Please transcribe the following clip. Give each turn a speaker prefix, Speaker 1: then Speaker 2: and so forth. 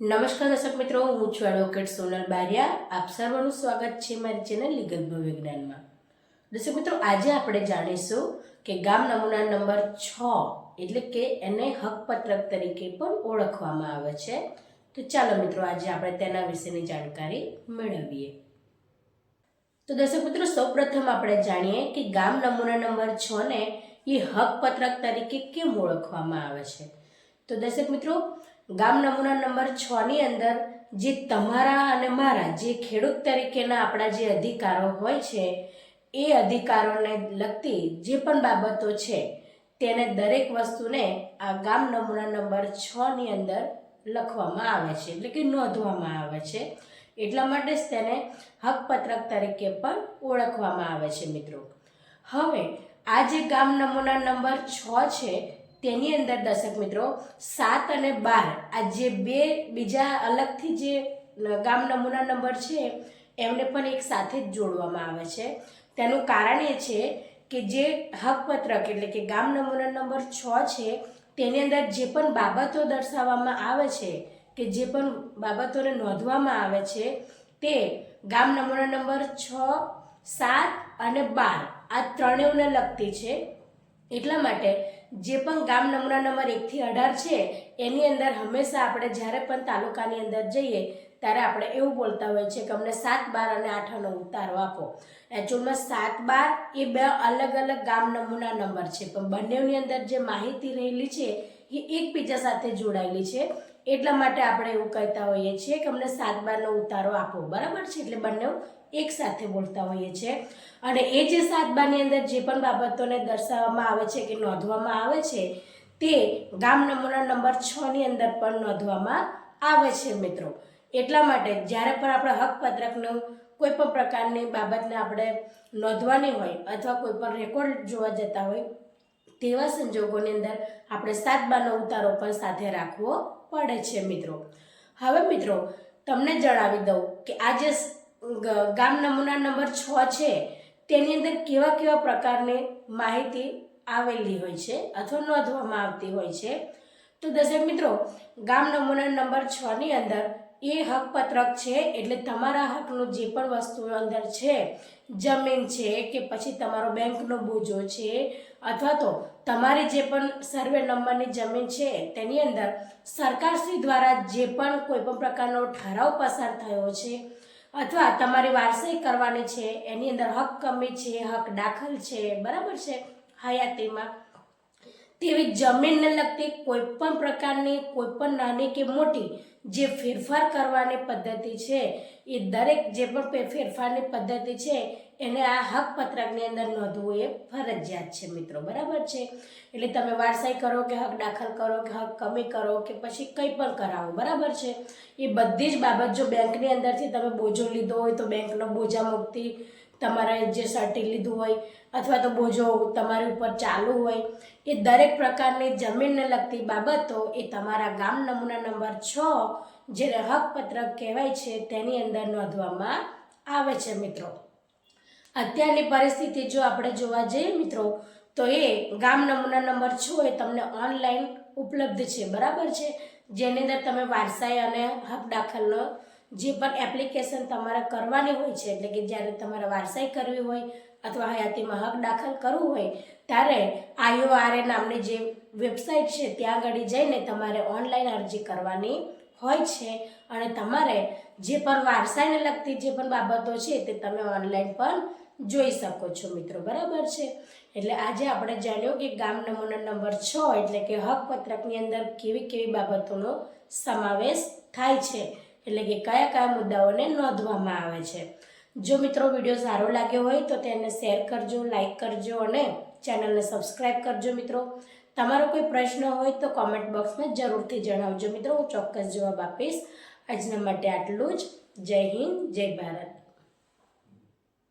Speaker 1: નમસ્કાર દર્શક મિત્રો, હું છું એડવોકેટ સોનલ બારિયા. આપ સર્વનું સ્વાગત છે મારી ચેનલ લીગલ વિજ્ઞાનમાં. દર્શક મિત્રો, આજે આપણે જાણીશું કે ગામ નમૂના નંબર છ, એટલે કે એને હકપત્રક તરીકે પણ ઓળખવામાં આવે છે. તો ચાલો મિત્રો, આજે આપણે તેના વિશેની જાણકારી મેળવીએ. તો દર્શક મિત્રો, સૌપ્રથમ આપણે જાણીએ કે ગામ નમૂના નંબર છ ને એ હકપત્રક તરીકે કેમ ઓળખવામાં આવે છે. તો દર્શક મિત્રો ગામ નમૂના નંબર છ ની અંદર જે તમારા અને મારા જે ખેડૂત તરીકેના આપણા જે અધિકારો હોય છે, એ અધિકારોને લગતી જે પણ બાબતો છે, તેને દરેક વસ્તુને આ ગામ નમૂના નંબર છ ની અંદર લખવામાં આવે છે, એટલે કે નોંધવામાં આવે છે. એટલા માટે જ તેને હકપત્રક તરીકે પણ ઓળખવામાં આવે છે મિત્રો. હવે, આ જે ગામ નમૂના નંબર છ છે તેની અંદર દર્શક મિત્રો, સાત અને બાર, આ જે બે બીજા અલગથી જે ગામ નમૂના નંબર છે, એમને પણ એક સાથે જ જોડવામાં આવે છે. તેનું કારણ એ છે કે જે હકપત્રક એટલે કે ગામ નમૂના નંબર છ છે, તેની અંદર જે પણ બાબતો દર્શાવવામાં આવે છે કે જે પણ બાબતોને નોંધવામાં આવે છે, તે ગામ નમૂના નંબર છ, સાત અને બાર આ ત્રણેયને લગતી છે. એટલા માટે જે પણ ગામ નમૂના નંબર એકથી અઢાર છે, એની અંદર હંમેશા આપણે જ્યારે પણ તાલુકાની અંદર જઈએ, ત્યારે આપણે એવું બોલતા હોઈએ છીએ કે અમને સાત બાર અને આઠ અનો ઉતારો આપો. એકચ્યુઅલમાં સાત બાર એ બે અલગ અલગ ગામ નમૂના નંબર છે. પણ બંનેની અંદર જે માહિતી રહેલી છે એ એકબીજા સાથે જોડાયેલી છે. એટલા માટે આપણે એવું કહેતા હોઈએ છીએ કે અમને સાત બારનો ઉતારો આપો. બરાબર છે? એટલે બંને એક સાથે બોલતા હોઈએ છીએ. અને એ જે સાત બારની અંદર જે પણ બાબતોને દર્શાવવામાં આવે છે કે નોંધવામાં આવે છે, તે ગામ નમૂના નંબર છની અંદર પણ નોંધવામાં આવે છે મિત્રો. એટલા માટે જ્યારે પણ આપણે હકપત્રકનું કોઈ પણ પ્રકારની બાબતને આપણે નોંધવાની હોય અથવા કોઈ પણ રેકોર્ડ જોવા જતા હોય તેવા સંજોગોની અંદર આપણે સાત બાનો ઉતારો પણ સાથે રાખવો પડે છે, મિત્રો. હવે, મિત્રો, તમને જણાવી દઉં કે આ જે ગામ નમૂના નંબર છ છે, તેની અંદર કેવા કેવા પ્રકારની માહિતી આવેલી હોય છે અથવા નોંધવામાં આવતી હોય છે. તો દર્શક મિત્રો, ગામ નમૂના નંબર છની અંદર એ હકપત્રક છે એટલે તમારા હકનું જે પણ વસ્તુ અંદર છે, જમીન છે કે પછી તમારો બેંકનો બોજો છે અથવા તો તમારી જે પણ સર્વે નંબરની જમીન છે તેની અંદર સરકારશ્રી દ્વારા જે પણ કોઈ પણ પ્રકારનો ઠરાવ પસાર થયો છે અથવા તમારી વારસાઈ કરવાની છે, એની અંદર હક કમી છે, હક દાખલ છે, બરાબર છે? હયાતીમાં તેવી જમીનને લગતી કોઈ પણ પ્રકારની કોઈ પણ નાની કે મોટી જે ફેરફાર કરવાની પદ્ધતિ છે, એ દરેક જે પણ ફેરફારની પદ્ધતિ છે, એને આ હક પત્રકની અંદર નોંધવું એ ફરજિયાત છે મિત્રો. બરાબર છે? એટલે તમે વારસાઈ કરો કે હક દાખલ કરો કે હક કમી કરો કે પછી કંઈ પણ કરાવો. બરાબર છે? એ બધી જ બાબત જો બેંકની અંદરથી તમે બોજો લીધો હોય તો બેંકનો બોજા મુક્તિ તમારે જે સર્ટી લીધું હોય અથવા તો બોજો તમારી ઉપર ચાલુ હોય, એ દરેક પ્રકારની જમીનને લગતી બાબતો એ તમારા ગામ નમૂના નંબર છ જેને હકપત્રક કહેવાય છે, તેની અંદર નોંધવામાં આવે છે મિત્રો. અત્યારની પરિસ્થિતિ જો આપણે જોવા જઈએ મિત્રો, તો એ ગામ નમૂના નંબર છ એ તમને ઓનલાઈન ઉપલબ્ધ છે, બરાબર છે? જેની અંદર તમે વારસાઈ અને હક દાખલનો જે પણ એપ્લિકેશન તમારે કરવાની હોય છે, એટલે કે જ્યારે તમારે વારસાઈ કરવી હોય અથવા હયાતીમાં હક દાખલ કરવું હોય, ત્યારે આઈઓઆરએ નામની જે વેબસાઇટ છે, ત્યાં આગળ જઈને તમારે ઓનલાઈન અરજી કરવાની હોય છે. અને તમારે જે પણ વારસાઈને લગતી જે પણ બાબતો છે, તે તમે ઓનલાઈન પણ જોઈ શકો છો મિત્રો. બરાબર છે? એટલે આજે આપણે જાણ્યું કે ગામ નમૂના નંબર છ, એટલે કે હક પત્રકની અંદર કેવી કેવી બાબતોનો સમાવેશ થાય છે. એટલે કે કયા કયા મુદ્દાઓને નોંધવામાં આવે છે. જો મિત્રો વીડિયો સારો લાગ્યો હોય તો તેને શેર કરજો લાઇક કરજો અને ચેનલને સબસ્ક્રાઈબ કરજો મિત્રો. તમારો કોઈ પ્રશ્ન હોય તો કોમેન્ટ બોક્સમાં જરૂરથી જણાવજો મિત્રો. હું ચોક્કસ જવાબ આપીશ. આજના માટે આટલું જ. જય હિન્દ, જય ભારત.